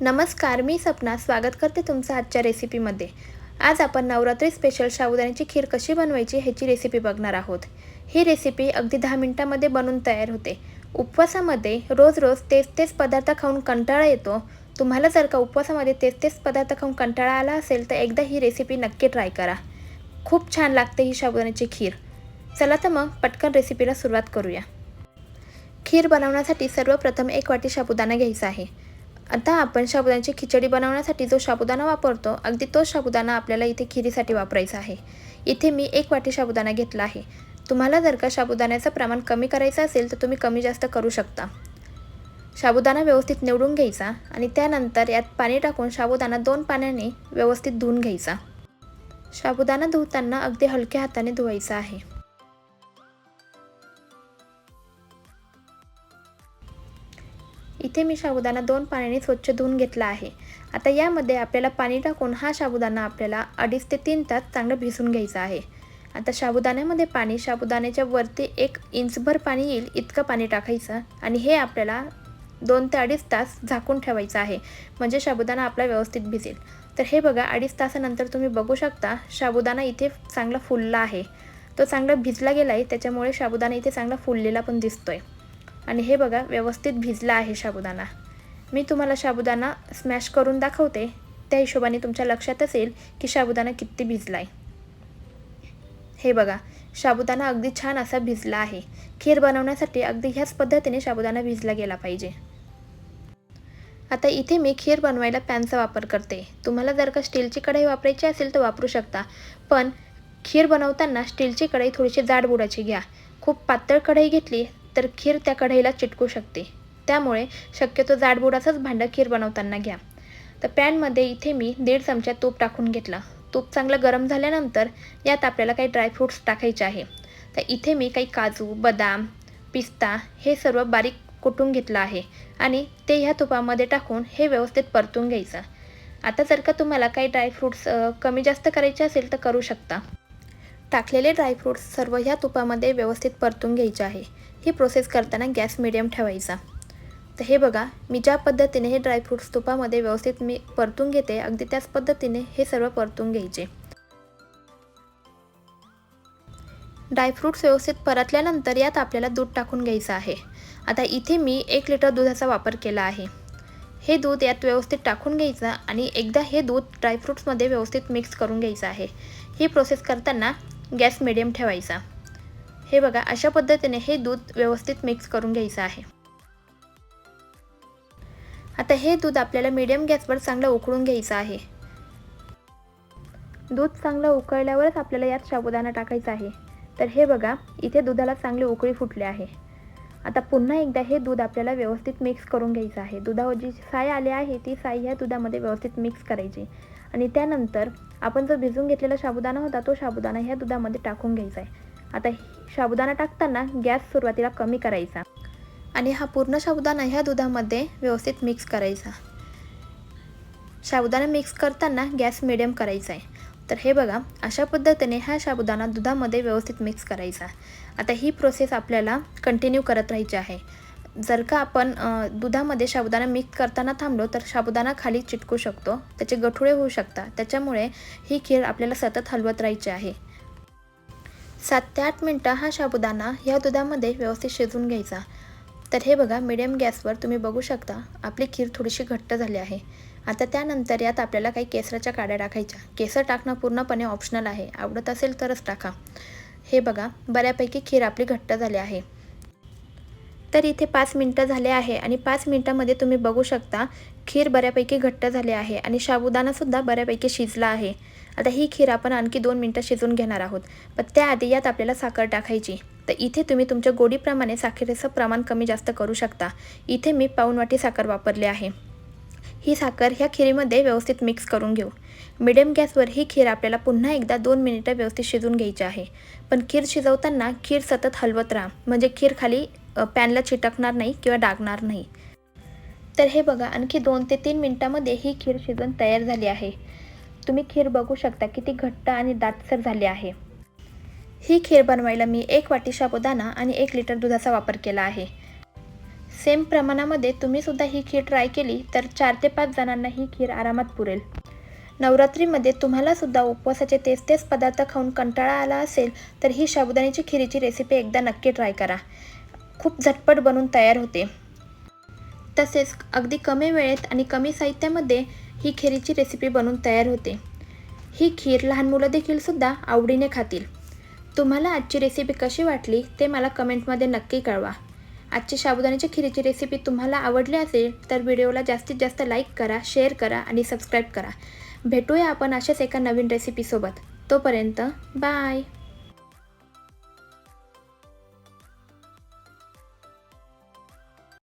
नमस्कार मी सपना. स्वागत करते तुमचं आजच्या रेसिपीमध्ये. आज आपण नवरात्री स्पेशल साबुदाण्याची खीर कशी बनवायची ह्याची रेसिपी बघणार आहोत. ही रेसिपी अगदी दहा मिनटामध्ये बनून तयार होते. उपवासामध्ये रोज रोज तेच तेच पदार्थ खाऊन कंटाळा येतो. तुम्हाला जर का उपवासामध्ये तेच तेच पदार्थ खाऊन कंटाळा आला असेल तर एकदा ही रेसिपी नक्की ट्राय करा. खूप छान लागते ही साबुदाण्याची खीर. चला तर मग पटकन रेसिपीला सुरुवात करूया. खीर बनवण्यासाठी सर्वप्रथम एक वाटी साबुदाणा घ्यायचा आहे. आता आपण साबुदाण्याची खिचडी बनवण्यासाठी जो साबुदाणा वापरतो अगदी तोच साबुदाणा आपल्याला इथे खिरीसाठी वापरायचा आहे. इथे मी एक वाटी साबुदाणा घेतला आहे. तुम्हाला जर का साबुदाण्याचं प्रमाण कमी करायचं असेल तर तुम्ही कमी जास्त करू शकता. साबुदाणा व्यवस्थित निवडून घ्यायचा आणि त्यानंतर यात पाणी टाकून साबुदाणा दोन पाण्याने व्यवस्थित धुवून घ्यायचा. साबुदाणा धुताना अगदी हलक्या हाताने धुवायचा आहे. इथे मी साबुदाणा दोन पाण्याने स्वच्छ धुवून घेतला आहे. आता यामध्ये आपल्याला पाणी टाकून हा साबुदाणा आपल्याला अडीच ते तीन तास चांगलं भिजून घ्यायचा आहे. आता साबुदाण्यामध्ये पाणी साबुदाण्याच्या वरती एक इंचभर पाणी येईल इतकं पाणी टाकायचं आणि हे आपल्याला दोन ते अडीच तास झाकून ठेवायचं आहे. म्हणजे साबुदाणा आपला व्यवस्थित भिजेल. तर हे बघा अडीच तासानंतर तुम्ही बघू शकता साबुदाणा इथे चांगला फुलला आहे. तो चांगला भिजला गेला आहे त्याच्यामुळे साबुदाणा इथे चांगला फुललेला पण दिसतोय. आणि हे बघा व्यवस्थित भिजला आहे साबुदाणा मी तुम्हाला साबुदाणा स्मॅश करून दाखवते. त्या हिशोबाने तुमच्या लक्षात असेल की साबुदाणा किती भिजला आहे हे बघा साबुदाणा अगदी छान असा भिजला आहे. खीर बनवण्यासाठी अगदी ह्याच पद्धतीने साबुदाणा भिजला गेला पाहिजे. आता इथे मी खीर बनवायला पॅनचा वापर करते. तुम्हाला जर का स्टीलची कढई वापरायची असेल तर वापरू शकता. पण खीर बनवताना स्टीलची कढई थोडीशी जाड बुडाची घ्या. खूप पातळ कढई घेतली तर खीर त्या कढईला चिटकू शकते. त्यामुळे शक्यतो जाडबुडाचंच भांडं खीर बनवताना घ्या. तर पॅनमध्ये इथे मी दीड चमचा तूप टाकून घेतला. तूप चांगलं गरम झाल्यानंतर यात आपल्याला काही ड्रायफ्रूट्स टाकायचे आहे. तर इथे मी काही काजू बदाम पिस्ता हे सर्व बारीक कुटून घेतलं आहे आणि ते ह्या तुपामध्ये टाकून हे व्यवस्थित परतून घ्यायचं. आता जर का तुम्हाला काही ड्रायफ्रूट्स कमी जास्त करायचे असेल तर करू शकता. टाकलेले ड्रायफ्रूट्स सर्व ह्या तुपामध्ये व्यवस्थित परतून घ्यायचे आहे. ही प्रोसेस करताना गॅस मिडियम ठेवायचा. तर हे बघा मी ज्या पद्धतीने हे ड्रायफ्रूट्स तुपामध्ये व्यवस्थित मी परतून घेते अगदी त्याच पद्धतीने हे सर्व परतून घ्यायचे. ड्रायफ्रूट्स व्यवस्थित परतल्यानंतर यात आपल्याला दूध टाकून घ्यायचं आहे. आता इथे मी एक लिटर दुधाचा वापर केला आहे. हे दूध यात व्यवस्थित टाकून घ्यायचं आणि एकदा हे दूध ड्रायफ्रूट्समध्ये व्यवस्थित मिक्स करून घ्यायचं आहे. ही प्रोसेस करताना गॅस मिडियम ठेवायचा. हे बघा अशा पद्धतीने हे दूध व्यवस्थित मिक्स करून घ्यायचं आहे. आता हे दूध आपल्याला मीडियम गॅसवर चांगलं उकळून घ्यायचं आहे. दूध चांगलं उकळल्यावरच आपल्याला यात साबुदाणा टाकायचा आहे. तर हे बघा इथे दुधाला चांगली उकळी फुटली आहे. आता पुन्हा एकदा हे दूध आपल्याला व्यवस्थित मिक्स करून घ्यायचं आहे. दुधावर जी साय आली आहे ती साय ह्या दुधामध्ये व्यवस्थित मिक्स करायची. आणि त्यानंतर आपण जो भिजून घेतलेला साबुदाणा होता तो साबुदाणा ह्या दुधामध्ये टाकून घ्यायचा आहे. आता साबुदाणा टाकताना गॅस सुरुवातीला कमी करायचा. आणि हा पूर्ण साबुदाणा ह्या दुधामध्ये व्यवस्थित मिक्स करायचा. साबुदाणा मिक्स करताना गॅस मिडियम करायचा आहे. तर हे बघा अशा पद्धतीने हा साबुदाणा दुधामध्ये व्यवस्थित मिक्स करायचा. आता ही प्रोसेस आपल्याला कंटिन्यू करत राहायची आहे. जर का आपण दुधामध्ये साबुदाणा मिक्स करताना थांबलो तर साबुदाणा खाली चिटकू शकतो. त्याचे गठुळे होऊ शकतात. त्याच्यामुळे ही खीर आपल्याला सतत हलवत राहायची आहे. सात ते आठ मिनटं हा साबुदाणा ह्या दुधामध्ये व्यवस्थित शिजवून घ्यायचा. तर हे बघा मिडियम गॅसवर तुम्ही बघू शकता आपली खीर थोडीशी घट्ट झाली आहे. आता त्यानंतर यात आपल्याला काही केसराच्या काड्या टाकायच्या. केसर टाकणं पूर्णपणे ऑप्शनल आहे. आवडत असेल तरच टाका. हे बघा बऱ्यापैकी खीर आपली घट्ट झाली आहे. तर इथे पाच मिनटं झाले आहे आणि पाच मिनटामध्ये तुम्ही बघू शकता खीर बऱ्यापैकी घट्ट झाले आहे आणि साबुदाणासुद्धा बऱ्यापैकी शिजला आहे. आता ही खीर आपण आणखी दोन मिनटं शिजवून घेणार आहोत. पण त्याआधी यात आपल्याला साखर टाकायची. तर इथे तुम्ही तुमच्या गोडीप्रमाणे साखरेचं प्रमाण कमी जास्त करू शकता. इथे मी पाऊनवाटी साखर वापरली आहे. ही साखर ह्या खिरीमध्ये व्यवस्थित मिक्स करून घेऊ. मिडियम गॅसवर ही खीर आपल्याला पुन्हा एकदा दोन मिनिटं व्यवस्थित शिजवून घ्यायची आहे. पण खीर शिजवताना खीर सतत हलवत राहा. म्हणजे खीर खाली पॅनला चिटकणार नाही किंवा डागणार नाही. तर हे बघा आणखी दोन ते तीन मिनटामध्ये ही खीर शिजवून तयार झाली आहे. तुम्ही खीर बघू शकता किती घट्ट आणि दाटसर झाली आहे. ही खीर बनवायला मी एक वाटी साबुदाणा आणि एक लिटर दुधाचा वापर केला आहे. सेम प्रमाणामध्ये तुम्हीसुद्धा ही खीर ट्राय केली तर चार ते पाच जणांना ही खीर आरामात पुरेल. नवरात्रीमध्ये तुम्हालासुद्धा उपवासाचे तेच तेच पदार्थ खाऊन कंटाळा आला असेल तर ही साबुदाण्याची खिरीची रेसिपी एकदा नक्की ट्राय करा. खूप झटपट बनून तयार होते. तसेच अगदी कमी वेळेत आणि कमी साहित्यामध्ये ही खिरीची रेसिपी बनवून तयार होते. ही खीर लहान मुलं देखील सुद्धा आवडीने खातील. तुम्हाला आजची रेसिपी कशी वाटली ते मला कमेंटमध्ये नक्की कळवा. आजची साबुदाण्याच्या खिरीची रेसिपी तुम्हाला आवडली असेल तर व्हिडिओला जास्तीत जास्त लाईक करा शेअर करा आणि सबस्क्राईब करा. भेटूया आपण अशाच एका नवीन रेसिपीसोबत तोपर्यंत बाय